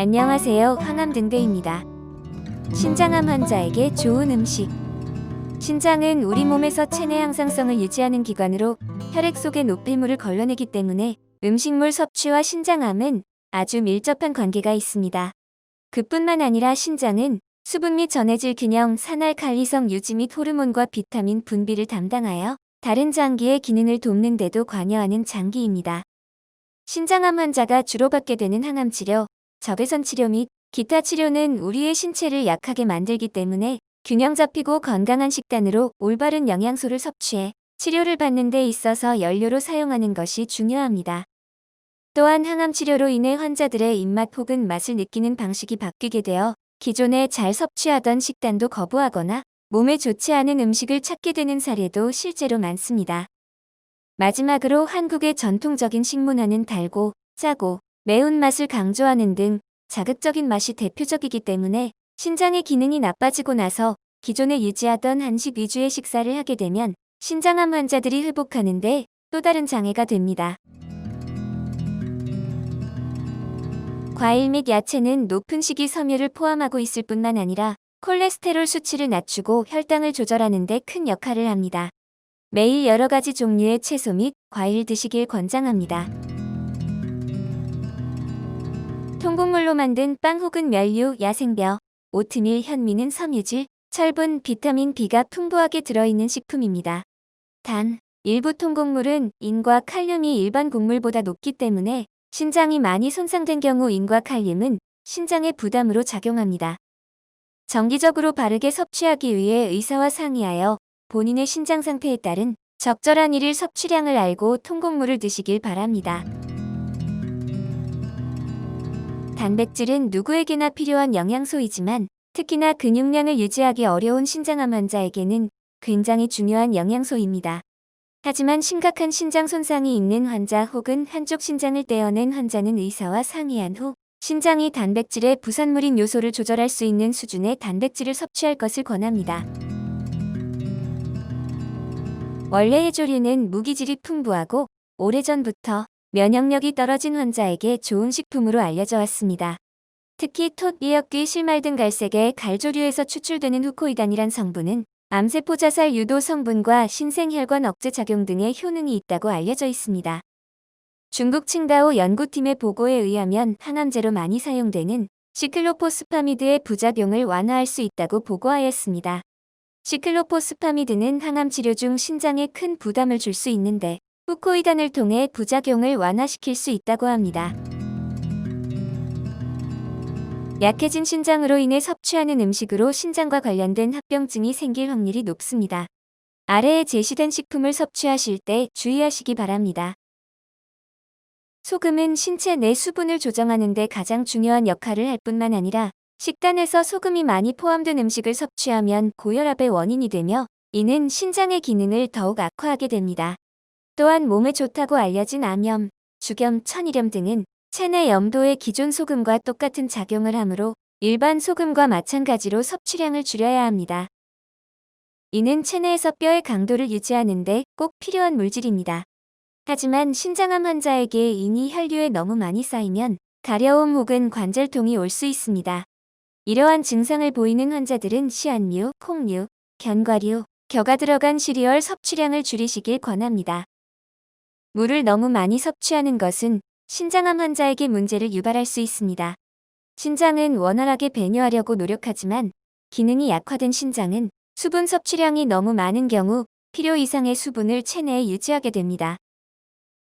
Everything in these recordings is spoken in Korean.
안녕하세요. 항암 등대입니다. 신장암 환자에게 좋은 음식. 신장은 우리 몸에서 체내 항상성을 유지하는 기관으로 혈액 속의 노폐물을 걸러내기 때문에 음식물 섭취와 신장암은 아주 밀접한 관계가 있습니다. 그뿐만 아니라 신장은 수분 및 전해질 균형, 산알 칼리성 유지 및 호르몬과 비타민 분비를 담당하여 다른 장기의 기능을 돕는 데도 관여하는 장기입니다. 신장암 환자가 주로 받게 되는 항암 치료, 적외선 치료 및 기타 치료는 우리의 신체를 약하게 만들기 때문에 균형 잡히고 건강한 식단으로 올바른 영양소를 섭취해 치료를 받는 데 있어서 연료로 사용하는 것이 중요합니다. 또한 항암 치료로 인해 환자들의 입맛 혹은 맛을 느끼는 방식이 바뀌게 되어 기존에 잘 섭취하던 식단도 거부하거나 몸에 좋지 않은 음식을 찾게 되는 사례도 실제로 많습니다. 마지막으로 한국의 전통적인 식문화는 달고 짜고 매운맛을 강조하는 등 자극적인 맛이 대표적이기 때문에 신장의 기능이 나빠지고 나서 기존에 유지하던 한식 위주의 식사를 하게 되면 신장암 환자들이 회복하는데 또 다른 장애가 됩니다. 과일 및 야채는 높은 식이 섬유를 포함하고 있을 뿐만 아니라 콜레스테롤 수치를 낮추고 혈당을 조절하는 데 큰 역할을 합니다. 매일 여러 가지 종류의 채소 및 과일 드시길 권장합니다. 통곡물로 만든 빵 혹은 면류, 야생벼, 오트밀, 현미는 섬유질, 철분, 비타민 B가 풍부하게 들어있는 식품입니다. 단, 일부 통곡물은 인과 칼륨이 일반 곡물보다 높기 때문에 신장이 많이 손상된 경우 인과 칼륨은 신장에 부담으로 작용합니다. 정기적으로 바르게 섭취하기 위해 의사와 상의하여 본인의 신장 상태에 따른 적절한 일일 섭취량을 알고 통곡물을 드시길 바랍니다. 단백질은 누구에게나 필요한 영양소이지만 특히나 근육량을 유지하기 어려운 신장암 환자에게는 굉장히 중요한 영양소입니다. 하지만 심각한 신장 손상이 있는 환자 혹은 한쪽 신장을 떼어낸 환자는 의사와 상의한 후 신장이 단백질의 부산물인 요소를 조절할 수 있는 수준의 단백질을 섭취할 것을 권합니다. 원래 해조류는 무기질이 풍부하고 오래전부터 면역력이 떨어진 환자에게 좋은 식품으로 알려져 왔습니다. 특히 톳, 미역귀, 실말 등 갈색의 갈조류에서 추출되는 후코이단이란 성분은 암세포 자살 유도 성분과 신생혈관 억제 작용 등의 효능이 있다고 알려져 있습니다. 중국 칭다오 연구팀의 보고에 의하면 항암제로 많이 사용되는 시클로포스파미드의 부작용을 완화할 수 있다고 보고하였습니다. 시클로포스파미드는 항암 치료 중 신장에 큰 부담을 줄 수 있는데 후코이단을 통해 부작용을 완화시킬 수 있다고 합니다. 약해진 신장으로 인해 섭취하는 음식으로 신장과 관련된 합병증이 생길 확률이 높습니다. 아래에 제시된 식품을 섭취하실 때 주의하시기 바랍니다. 소금은 신체 내 수분을 조정하는 데 가장 중요한 역할을 할 뿐만 아니라 식단에서 소금이 많이 포함된 음식을 섭취하면 고혈압의 원인이 되며 이는 신장의 기능을 더욱 악화하게 됩니다. 또한 몸에 좋다고 알려진 암염, 주겸, 천일염 등은 체내 염도의 기존 소금과 똑같은 작용을 하므로 일반 소금과 마찬가지로 섭취량을 줄여야 합니다. 이는 체내에서 뼈의 강도를 유지하는 데 꼭 필요한 물질입니다. 하지만 신장암 환자에게 이미 혈류에 너무 많이 쌓이면 가려움 혹은 관절통이 올 수 있습니다. 이러한 증상을 보이는 환자들은 시안류, 콩류, 견과류, 겨가 들어간 시리얼 섭취량을 줄이시길 권합니다. 물을 너무 많이 섭취하는 것은 신장암 환자에게 문제를 유발할 수 있습니다. 신장은 원활하게 배뇨하려고 노력하지만 기능이 약화된 신장은 수분 섭취량이 너무 많은 경우 필요 이상의 수분을 체내에 유지하게 됩니다.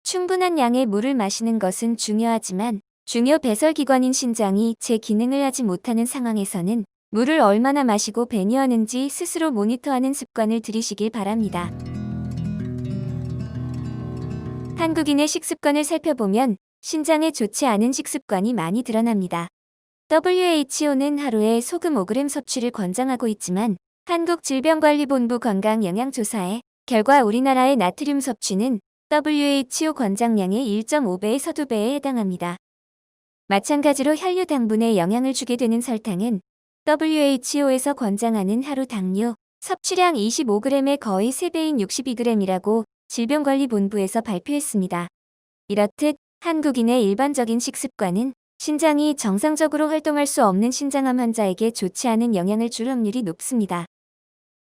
충분한 양의 물을 마시는 것은 중요하지만 중요 배설기관인 신장이 제 기능을 하지 못하는 상황에서는 물을 얼마나 마시고 배뇨하는지 스스로 모니터하는 습관을 들이시길 바랍니다. 한국인의 식습관을 살펴보면 신장에 좋지 않은 식습관이 많이 드러납니다. WHO는 하루에 소금 5g 섭취를 권장하고 있지만 한국질병관리본부 건강영양조사에 결과 우리나라의 나트륨 섭취는 WHO 권장량의 1.5배에서 2배에 해당합니다. 마찬가지로 혈류 당분에 영향을 주게 되는 설탕은 WHO에서 권장하는 하루 당류 섭취량 25g의 거의 3배인 62g이라고 질병관리본부에서 발표했습니다. 이렇듯 한국인의 일반적인 식습관은 신장이 정상적으로 활동할 수 없는 신장암 환자에게 좋지 않은 영향을 줄 확률이 높습니다.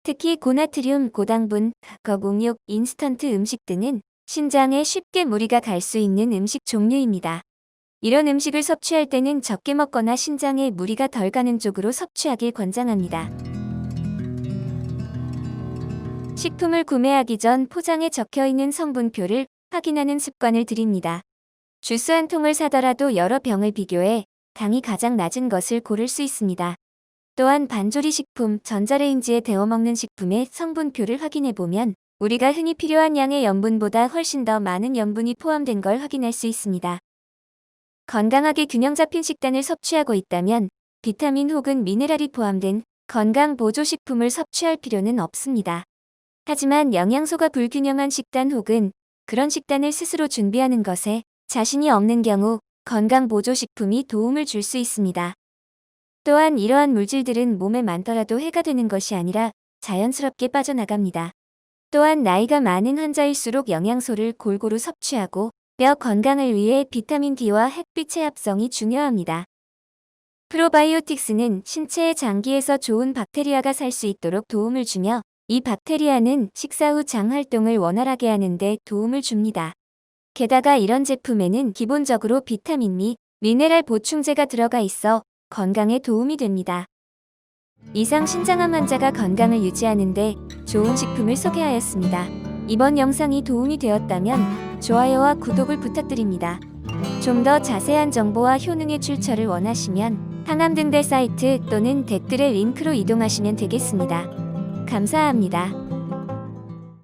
특히 고나트륨, 고당분, 거공육, 인스턴트 음식 등은 신장에 쉽게 무리가 갈 수 있는 음식 종류입니다. 이런 음식을 섭취할 때는 적게 먹거나 신장에 무리가 덜 가는 쪽으로 섭취하길 권장합니다. 식품을 구매하기 전 포장에 적혀 있는 성분표를 확인하는 습관을 들입니다. 주스 한 통을 사더라도 여러 병을 비교해 당이 가장 낮은 것을 고를 수 있습니다. 또한 반조리 식품, 전자레인지에 데워 먹는 식품의 성분표를 확인해 보면 우리가 흔히 필요한 양의 염분보다 훨씬 더 많은 염분이 포함된 걸 확인할 수 있습니다. 건강하게 균형 잡힌 식단을 섭취하고 있다면 비타민 혹은 미네랄이 포함된 건강 보조식품을 섭취할 필요는 없습니다. 하지만 영양소가 불균형한 식단 혹은 그런 식단을 스스로 준비하는 것에 자신이 없는 경우 건강 보조식품이 도움을 줄 수 있습니다. 또한 이러한 물질들은 몸에 많더라도 해가 되는 것이 아니라 자연스럽게 빠져나갑니다. 또한 나이가 많은 환자일수록 영양소를 골고루 섭취하고 뼈 건강을 위해 비타민 D와 햇빛의 합성이 중요합니다. 프로바이오틱스는 신체의 장기에서 좋은 박테리아가 살 수 있도록 도움을 주며 이 박테리아는 식사 후 장 활동을 원활하게 하는데 도움을 줍니다. 게다가 이런 제품에는 기본적으로 비타민 및 미네랄 보충제가 들어가 있어 건강에 도움이 됩니다. 이상 신장암 환자가 건강을 유지하는데 좋은 식품을 소개하였습니다. 이번 영상이 도움이 되었다면 좋아요와 구독을 부탁드립니다. 좀 더 자세한 정보와 효능의 출처를 원하시면 항암등대 사이트 또는 댓글의 링크로 이동하시면 되겠습니다. 감사합니다.